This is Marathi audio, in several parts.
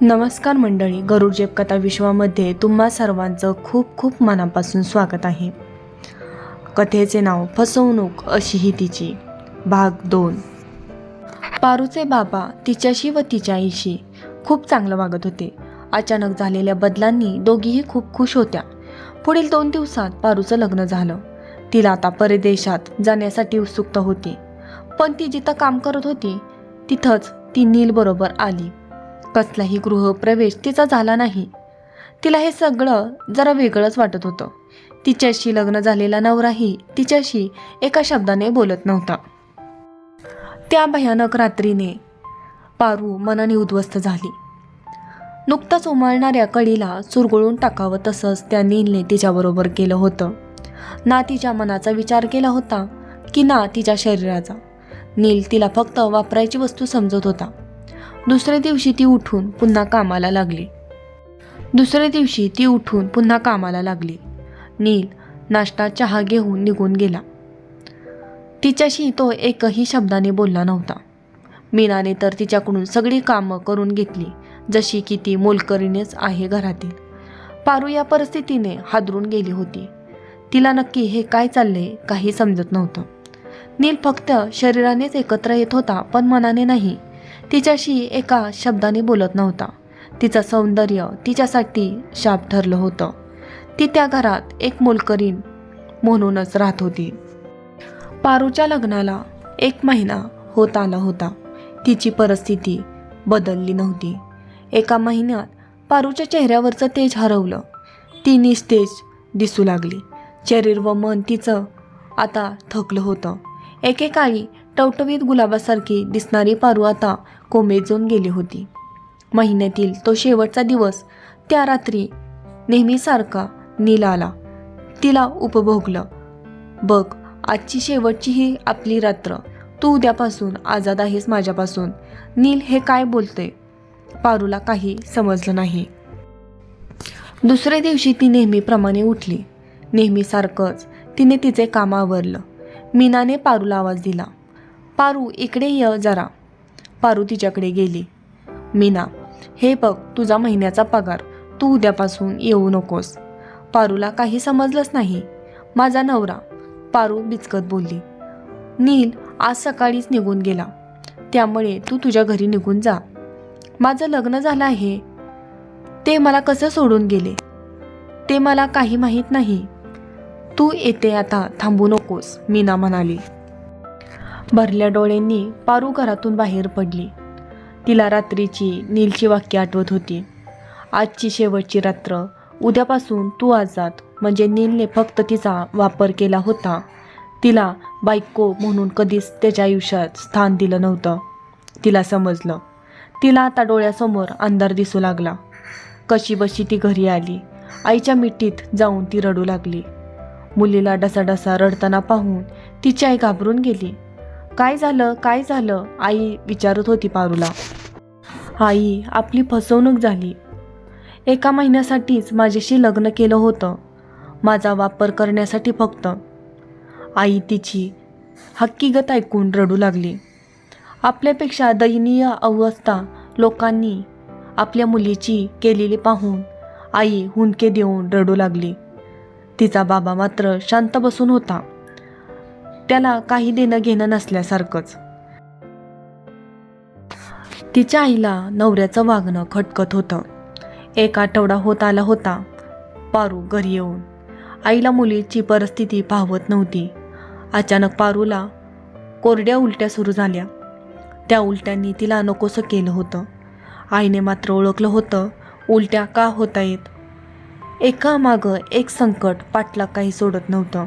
नमस्कार मंडळी गरुडजेप कथा विश्वामध्ये तुम्हा सर्वांचं खूप खूप मनापासून स्वागत आहे. कथेचे नाव फसवणूक अशी ही तिची. भाग दोन. पारूचे बाबा तिच्याशी व तिच्या आईशी खूप चांगलं वागत होते. अचानक झालेल्या बदलांनी दोघीही खूप खुश होत्या. पुढील दोन दिवसात पारूचं लग्न झालं. तिला आता परदेशात जाण्यासाठी उत्सुकता होती. पण ती जिथं काम करत होती तिथंच ती नीलबरोबर आली. कसलाही गृहप्रवेश तिचा झाला नाही. तिला हे सगळं जरा वेगळंच वाटत होतं. तिच्याशी लग्न झालेला नवराही तिच्याशी एका शब्दाने बोलत नव्हता. त्या भयानक रात्रीने पारू मनाने उद्ध्वस्त झाली. नुकताच उमाळणाऱ्या कळीला चुरगळून टाकावं तसंच त्या नीलने तिच्याबरोबर केलं होतं. ना तिच्या मनाचा विचार केला होता की ना तिच्या शरीराचा. नील तिला फक्त वापरायची वस्तू समजत होता. दुसऱ्या दिवशी ती उठून पुन्हा कामाला लागली. दुसऱ्या दिवशी ती उठून पुन्हा कामाला लागली. नील नाश्ता चहा घेऊन निघून गेला. तिच्याशी तो एकही शब्दाने बोलला नव्हता. मीनाने तर तिच्याकडून सगळी कामं करून घेतली जशी की ती मोलकरीनेच आहे घरातील. पारू या परिस्थितीने हादरून गेली होती. तिला नक्की हे काय चालले काही समजत नव्हतं. नील फक्त शरीरानेच एकत्र येत होता पण मनाने नाही. तिच्याशी एका शब्दाने बोलत नव्हता. तिचं सौंदर्य तिच्यासाठी शाप ठरलं होतं. ती त्या घरात एक मोलकरीण म्हणूनच राहत होती. पारूच्या लग्नाला एक महिना होत आला होता. तिची परिस्थिती बदलली नव्हती. एका महिन्यात पारूच्या चेहऱ्यावरचं तेज हरवलं. ती निस्तेज दिसू लागली. शरीर व मन तिचं आता थकलं होतं. एकेकाळी टवटवीत गुलाबासारखी दिसणारी पारू आता कोमेजून गेली होती. महिन्यातील तो शेवटचा दिवस त्या रात्री नेहमीसारखा नील आला. तिला उपभोगलं. बघ आजची शेवटची ही आपली रात्र. तू उद्यापासून आजाद आहेस माझ्यापासून. नील हे काय बोलते? पारूला काही समजलं नाही. दुसऱ्या दिवशी ती नेहमीप्रमाणे उठली. नेहमीसारखंच तिने तिचे काम आवरलं. मीनाने पारूला आवाज दिला. पारू इकडे ये जरा. पारू तिच्याकडे गेली. मीना हे बघ तुझा महिन्याचा पगार. तू उद्यापासून येऊ नकोस. पारूला काही समजलंच नाही. माझा नवरा पारू बिचकत बोलली. नील आज सकाळीच निघून गेला. त्यामुळे तू तुझ्या घरी निघून जा. माझं लग्न झालं आहे. ते मला कसं सोडून गेले? ते मला काही माहीत नाही. तू येते आता थांबू नकोस मीना म्हणाली. भरल्या डोळ्यांनी पारू घरातून बाहेर पडली. तिला रात्रीची नीलची वाक्य आठवत होती. आजची शेवटची रात्र उद्यापासून तू आजाद म्हणजे नीलने फक्त तिचा वापर केला होता. तिला बायको म्हणून कधीच त्याच्या आयुष्यात स्थान दिलं नव्हतं. तिला समजलं. तिला आता डोळ्यासमोर अंधार दिसू लागला. कशी बशी ती घरी आली. आईच्या मिठीत जाऊन ती रडू लागली. मुलीला डसाडसा रडताना पाहून तिची आई घाबरून गेली. काय झालं? काय झालं? आई विचारत होती पारूला. आई आपली फसवणूक झाली. एका महिन्यासाठीच माझ्याशी लग्न केलं होतं. माझा वापर करण्यासाठी फक्त. आई तिची हक्कीगत ऐकून रडू लागली. आपल्यापेक्षा दयनीय अवस्था लोकांनी आपल्या मुलीची केलेली पाहून आई हुंदके देऊन रडू लागली. तिचा बाबा मात्र शांत बसून होता. त्याला काही देणं घेणं नसल्यासारखंच. तिच्या आईला नवऱ्याचं वागणं खटकत होतं. एक आठवडा होत आला होता पारू घरी येऊन. आईला मुलीची परिस्थिती पाहवत नव्हती. अचानक पारूला कोरड्या उलट्या सुरू झाल्या. त्या उलट्यांनी तिला नकोसं केलं होतं. आईने मात्र ओळखलं होतं उलट्या का होत आहेत एका मागं एक संकट पाठला काही सोडत नव्हतं.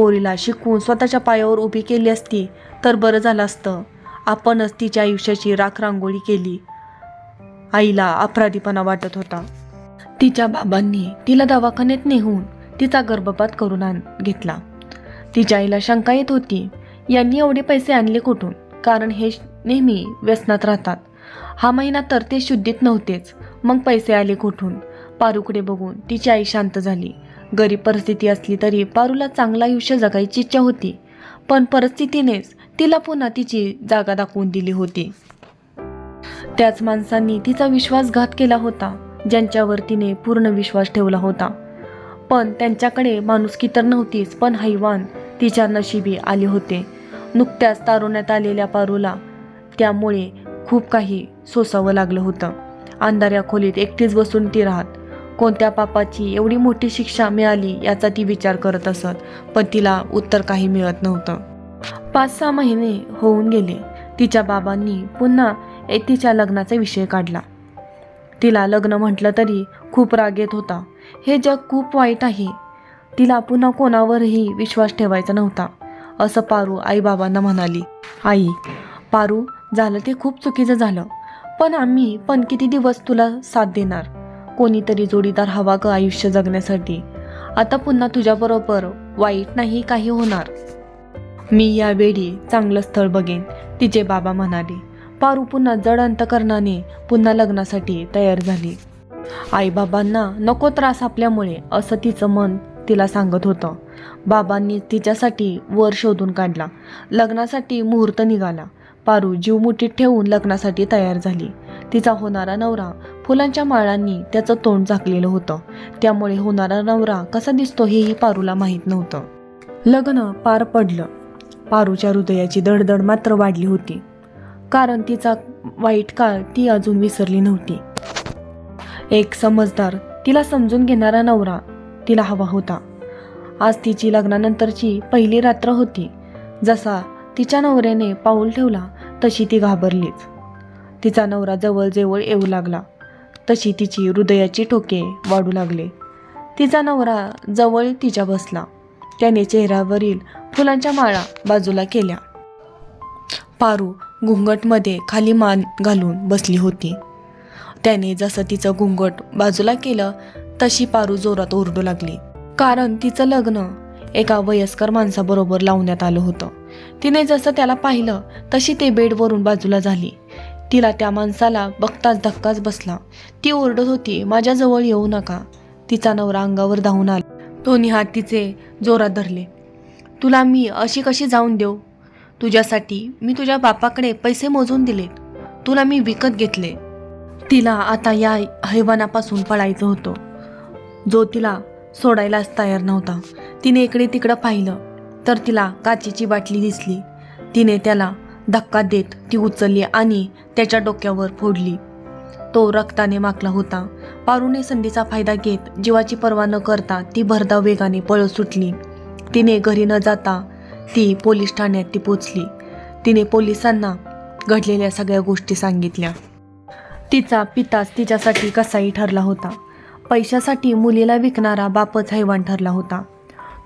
पोरीला शिकवून स्वतःच्या पायावर उभी केली असती तर बरं झालं असतं. आपणच तिच्या आयुष्याची राखरांगोळी केली. आईला अपराधीपणा वाटत होता. तिच्या बाबांनी तिला दवाखान्यात नेहून तिचा गर्भपात करून आण घेतला. तिच्या आईला शंका येत होती यांनी एवढे पैसे आणले कुठून? कारण हे नेहमी व्यसनात राहतात. हा महिना तर ते शुद्धीत नव्हतेच. मग पैसे आले कुठून? पारूकडे बघून तिची आई शांत झाली. गरीब परिस्थिती असली तरी पारूला चांगलं आयुष्य जगायची इच्छा होती. पण परिस्थितीनेच तिला पुन्हा तिची जागा दाखवून दिली होती. त्याच माणसांनी तिचा विश्वासघात केला होता ज्यांच्यावर तिने पूर्ण विश्वास ठेवला होता. पण त्यांच्याकडे माणुसकी तर नव्हतीच पण हैवान तिच्या नशिबी आले होते. नुकत्याच तारुण्यात आलेल्या पारूला त्यामुळे खूप काही सोसावं लागलं होतं. अंधाऱ्या खोलीत एकटीच बसून ती राहत कोणत्या पापाची एवढी मोठी शिक्षा मिळाली याचा ती विचार करत असत पण तिला उत्तर काही मिळत नव्हतं. पाच सहा महिने होऊन गेले. तिच्या बाबांनी पुन्हा एक तिच्या लग्नाचा विषय काढला. तिला लग्न म्हटलं तरी खूप राग येत होता. हे जग खूप वाईट आहे. तिला पुन्हा कोणावरही विश्वास ठेवायचा नव्हता असं पारू आईबाबांना म्हणाली. आई पारू झालं ते खूप चुकीचं झालं. पण आम्ही पण किती दिवस तुला साथ देणार? कोणीतरी जोडीदार हवा ग आयुष्य जगण्यासाठी. आता पुन्हा तुझ्याबरोबर वाईट नाही काही होणार. मी यावेळी चांगलं स्थळ बघेन तिचे बाबा म्हणाले. पारू पुन्हा जड अंतकरणाने पुन्हा लग्नासाठी तयार झाली. आईबाबांना नको त्रास आपल्यामुळे असं तिचं मन तिला सांगत होतं. बाबांनी तिच्यासाठी वर शोधून काढला. लग्नासाठी मुहूर्त निघाला. पारू जीव मुठीत ठेवून लग्नासाठी तयार झाली. तिचा होणारा नवरा फुलांच्या माळांनी त्याचं तोंड झाकलेलं होतं. त्यामुळे होणारा नवरा कसा दिसतो हेही पारूला माहीत नव्हतं. लग्न पार पडलं. पारूच्या हृदयाची दडदड मात्र वाढली होती. कारण तिचा वाईट काळ ती अजून विसरली नव्हती. एक समजदार तिला समजून घेणारा नवरा तिला हवा होता. आज तिची लग्नानंतरची पहिली रात्र होती. जसा तिच्या नवऱ्याने पाऊल ठेवला तशी ती घाबरलीच. तिचा नवरा जवळजवळ येऊ लागला. तशी तिची हृदयाची ठोके वाढू लागले. तिचा नवरा जवळ तिच्या बसला. त्याने चेहऱ्यावरील फुलांच्या माळा बाजूला केल्या. पारू घुंगटमध्ये खाली मान घालून बसली होती. त्याने जसं तिचं घुंगट बाजूला केलं तशी पारू जोरात ओरडू लागली. कारण तिचं लग्न एका वयस्कर माणसाबरोबर लावण्यात आलं होतं. तिने जसं त्याला पाहिलं तशी ते बेडवरून बाजूला झाली. तिला त्या माणसाला बघताच धक्काच बसला. ती ओरडत होती माझ्याजवळ येऊ नका. तिचा नवरा अंगावर धावून आला. दोन्ही हात तिचे जोरात धरले. तुला मी अशी कशी जाऊन देऊ? तुझ्यासाठी मी तुझ्या बापाकडे पैसे मोजून दिले. तुला मी विकत घेतले. तिला आता या हैवानापासून पळायचं होतं. जो तिला सोडायलाच तयार नव्हता. तिने इकडे तिकडं पाहिलं तर तिला काचेची बाटली दिसली. तिने त्याला धक्का देत ती उचलली आणि त्याच्या डोक्यावर फोडली. तो रक्ताने माकला होता. पारूने संधीचा फायदा घेत जीवाची पर्वा न करता ती भरधाव वेगाने पळत सुटली. तिने घरी न जाता ती पोलीस ठाण्यात ती पोचली. तिने पोलिसांना घडलेल्या सगळ्या गोष्टी सांगितल्या. तिचा पिताच तिच्यासाठी कसाही ठरला होता. पैशासाठी मुलीला विकणारा बापच हैवान ठरला होता.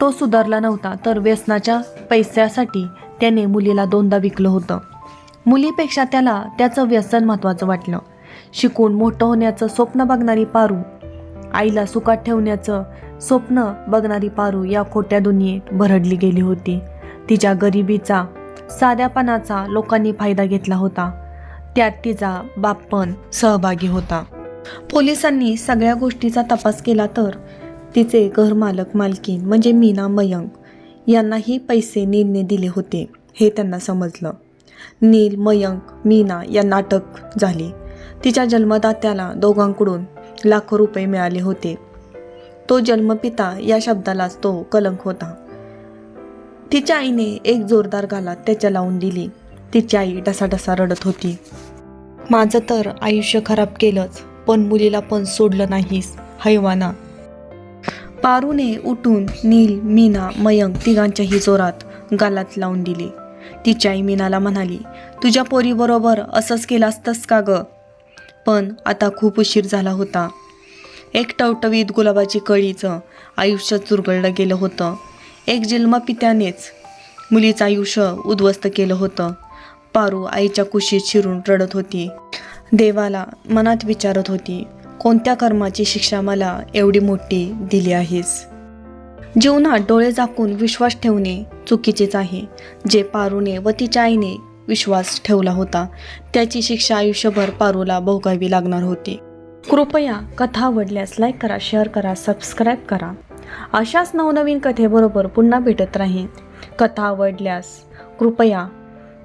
तो सुधारला नव्हता तर व्यसनाच्या पैशासाठी त्याने मुलीला दोनदा विकलं होतं. मुलीपेक्षा त्याला त्याचं व्यसन महत्त्वाचं वाटलं. शिकून मोठं होण्याचं स्वप्न बघणारी पारू आईला सुखात ठेवण्याचं स्वप्न बघणारी पारू या खोट्या दुनियेत भरडली गेली होती. तिच्या गरिबीचा साध्यापणाचा लोकांनी फायदा घेतला होता. त्यात तिचा बाप सहभागी होता. पोलिसांनी सगळ्या गोष्टीचा तपास केला तर तिचे घरमालक मालकीन म्हणजे मीना मयंक यांनाही पैसे नीलने दिले होते हे त्यांना समजलं. नील मयंक मीना यांना अटक झाली. तिच्या जन्मदात्याला दोघांकडून लाखो रुपये मिळाले होते. तो जन्मपिता या शब्दालाच तो कलंक होता. तिच्या आईने एक जोरदार गाला त्याच्या लावून दिली. तिची आई डसाडसा रडत होती. माझं तर आयुष्य खराब केलंच पण मुलीला पण सोडलं नाहीस हैवाना. पारूने उठून नील मीना मयंक तिघांच्याही जोरात गालात लावून दिली. तिची आई मीनाला म्हणाली तुझ्या पोरीबरोबर असंच केलं असतंस का ग? पण आता खूप उशीर झाला होता. एक टवटवीत गुलाबाची कळीचं आयुष्य चुरगळलं गेलं होतं. एक जन्मपित्यानेच मुलीचं आयुष्य उद्ध्वस्त केलं होतं. पारू आईच्या कुशीत शिरून रडत होती. देवाला मनात विचारत होती कोणत्या कर्माची शिक्षा मला एवढी मोठी दिली आहेस? जीवनात डोळे झाकून विश्वास ठेवणे चुकीचेच आहे. जे पारूने व तिच्या आईने विश्वास ठेवला होता त्याची शिक्षा आयुष्यभर पारूला भोगावी लागणार होती. कृपया कथा आवडल्यास लाईक करा शेअर करा सबस्क्राईब करा. अशाच नवनवीन कथेबरोबर पुन्हा भेटत राहीन. कथा आवडल्यास कृपया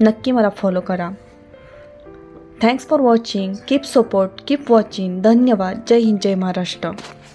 नक्की मला फॉलो करा. Thanks for watching keep support keep watching धन्यवाद. जय हिंद. जय महाराष्ट्र.